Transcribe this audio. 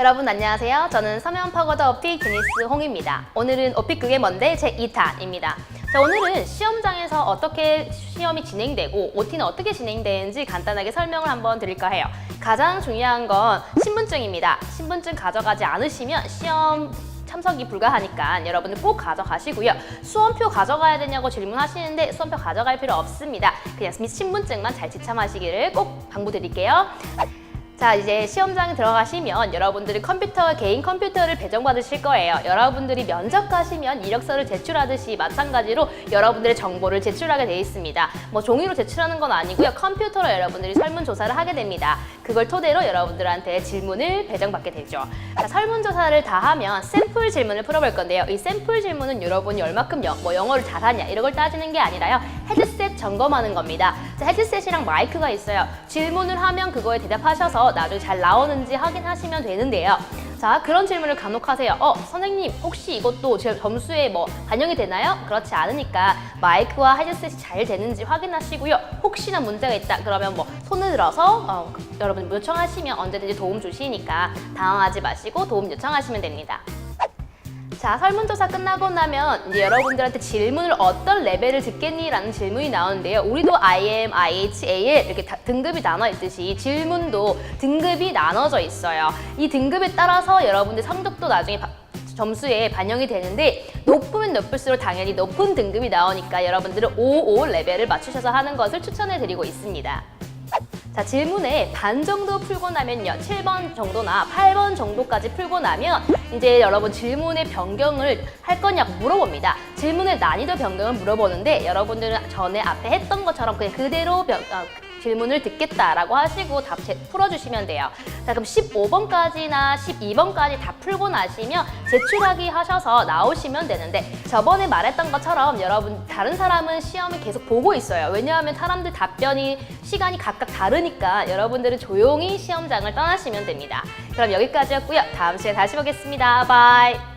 여러분 안녕하세요. 저는 서면 파고더 어픽 제니스 홍입니다. 오늘은 어픽 그게 뭔데 제 2탄입니다. 자, 오늘은 시험장에서 어떻게 시험이 진행되고 OT는 어떻게 진행되는지 간단하게 설명을 한번 드릴까 해요. 가장 중요한 건 신분증입니다. 신분증 가져가지 않으시면 시험 참석이 불가하니까 여러분들 꼭 가져가시고요. 수험표 가져가야 되냐고 질문하시는데 수험표 가져갈 필요 없습니다. 그냥 신분증만 잘 지참하시기를 꼭 당부드릴게요. 자 이제 시험장에 들어가시면 여러분들이 컴퓨터 개인 컴퓨터를 배정받으실 거예요. 여러분들이 면접 가시면 이력서를 제출하듯이 마찬가지로 여러분들의 정보를 제출하게 돼 있습니다. 뭐 종이로 제출하는 건 아니고요. 컴퓨터로 여러분들이 설문조사를 하게 됩니다. 그걸 토대로 여러분들한테 질문을 배정받게 되죠. 자, 설문조사를 다 하면 샘플 질문을 풀어볼 건데요. 이 샘플 질문은 여러분이 얼마큼 영, 뭐 영어를 잘하냐 이런 걸 따지는 게 아니라요. 헤드셋 점검하는 겁니다. 자, 헤드셋이랑 마이크가 있어요. 질문을 하면 그거에 대답하셔서 나중에 잘 나오는지 확인하시면 되는데요. 자, 그런 질문을 간혹 하세요. 어, 선생님, 혹시 이것도 제 점수에 뭐 반영이 되나요? 그렇지 않으니까 마이크와 헤드셋이 잘 되는지 확인하시고요. 혹시나 문제가 있다, 그러면 뭐 손을 들어서 어, 그- 여러분 요청하시면 언제든지 도움 주시니까 당황하지 마시고 도움 요청하시면 됩니다. 자, 설문조사 끝나고 나면 이제 여러분들한테 질문을 어떤 레벨을 듣겠니 라는 질문이 나오는데요. 우리도 IM, IH, AL 이렇게 다- 등급이 나눠 있듯이 질문도 등급이 나눠져 있어요. 이 등급에 따라서 여러분들 성적도 나중에 바- 점수에 반영이 되는데 높으면 높을수록 당연히 높은 등급이 나오니까 여러분들은 5, 5 레벨을 맞추셔서 하는 것을 추천해 드리고 있습니다. 자, 질문에 반 정도 풀고 나면요. 7번 정도나 8번 정도까지 풀고 나면 이제 여러분 질문의 변경을 할 거냐고 물어봅니다. 질문의 난이도 변경을 물어보는데 여러분들은 전에 앞에 했던 것처럼 그냥 그대로 변- 어, 질문을 듣겠다라고 하시고 답 제- 풀어주시면 돼요. 자, 그럼 15번까지나 12번까지 다 풀고 나시면 제출하기 하셔서 나오시면 되는데 저번에 말했던 것처럼 여러분 다른 사람은 시험을 계속 보고 있어요. 왜냐하면 사람들 답변이 시간이 각각 다르니까 여러분들은 조용히 시험장을 떠나시면 됩니다. 그럼 여기까지였고요. 다음 시간에 다시 보겠습니다. 바이.